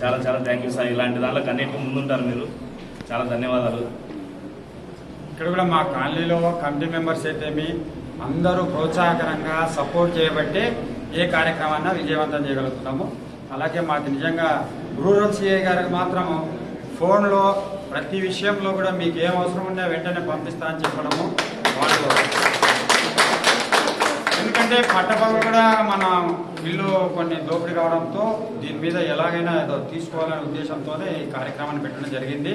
చాలా చాలా thank you sir ఇలాంటి దాంట్లో అన్నిటికీ ముందుంటారు మీరు. చాలా ధన్యవాదాలు. ఇక్కడ కూడా మా కాలనీలో కమిటీ మెంబర్స్ అయితేమి అందరూ ప్రోత్సాహకరంగా సపోర్ట్ చేయబట్టే ఏ కార్యక్రమాన్ని విజయవంతం చేయగలుగుతున్నాము అలాగే మాకు నిజంగా రూరల్ సిఐ గారికి మాత్రము ఫోన్లో ప్రతి విషయంలో కూడా మీకు ఏం అవసరం ఉన్నా వెంటనే పంపిస్తా అని చెప్పడము వాళ్ళు ఎందుకంటే పట్టపగలు కూడా మన ఇల్లు కొన్ని దోపిడీ కావడంతో దీని మీద ఎలాగైనా ఏదో తీసుకోవాలనే ఉద్దేశంతోనే ఈ కార్యక్రమాన్ని పెట్టడం జరిగింది.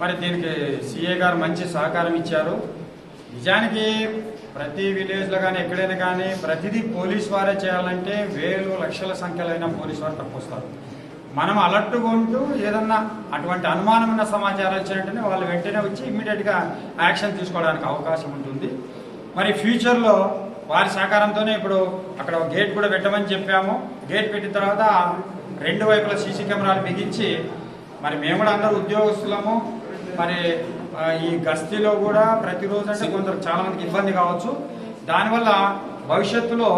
మరి దీనికి సిఏ గారు మంచి సహకారం ఇచ్చారు. నిజానికి ప్రతి విలేజ్లో కానీ ఎక్కడైనా కానీ ప్రతిదీ పోలీస్ వారే చేయాలంటే వేలు లక్షల సంఖ్యలైన పోలీస్ వారు తప్పొస్తారు మనం అలర్ట్గా ఉంటూ ఏదన్నా అటువంటి అనుమానమైన సమాచారం ఇచ్చినట్టునే వాళ్ళు వెంటనే వచ్చి ఇమ్మీడియట్గా యాక్షన్ తీసుకోవడానికి అవకాశం ఉంటుంది. మరి ఫ్యూచర్లో వారి సహకారంతోనే ఇప్పుడు అక్కడ ఒక గేట్ కూడా పెట్టమని చెప్పాము. గేట్ పెట్టిన తర్వాత రెండు వైపుల సీసీ కెమెరాలు బిగించి మరి మేము కూడా అందరూ ఉద్యోగస్తులము. మరి ఈ గస్తీలో కూడా ప్రతిరోజు అంటే కొందరు చాలా మందికి ఇబ్బంది కావచ్చు. దానివల్ల భవిష్యత్తులో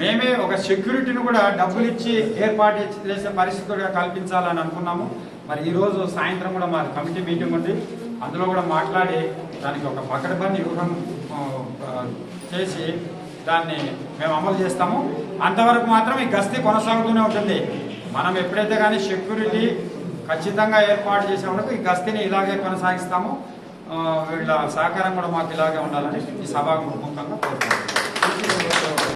మేమే ఒక సెక్యూరిటీని కూడా డబ్బులు ఇచ్చి ఏర్పాటు చేసే పరిస్థితులు కల్పించాలని అనుకున్నాము. మరి ఈరోజు సాయంత్రం కూడా మా కమిటీ మీటింగ్ ఉంది. అందులో కూడా మాట్లాడి దానికి ఒక పకడ్బందీ వ్యూహం చేసి దాన్ని మేము అమలు చేస్తాము. అంతవరకు మాత్రం ఈ గస్తీ కొనసాగుతూనే ఉంటుంది. మనం ఎప్పుడైతే కానీ సెక్యూరిటీ ఖచ్చితంగా ఏర్పాటు చేసినప్పుడు ఈ గస్తీని ఇలాగే కొనసాగిస్తాము. వీళ్ళ సహకారం కూడా మాకు ఇలాగే ఉండాలని ఈ సభాముఖంగా కోరుతున్నాను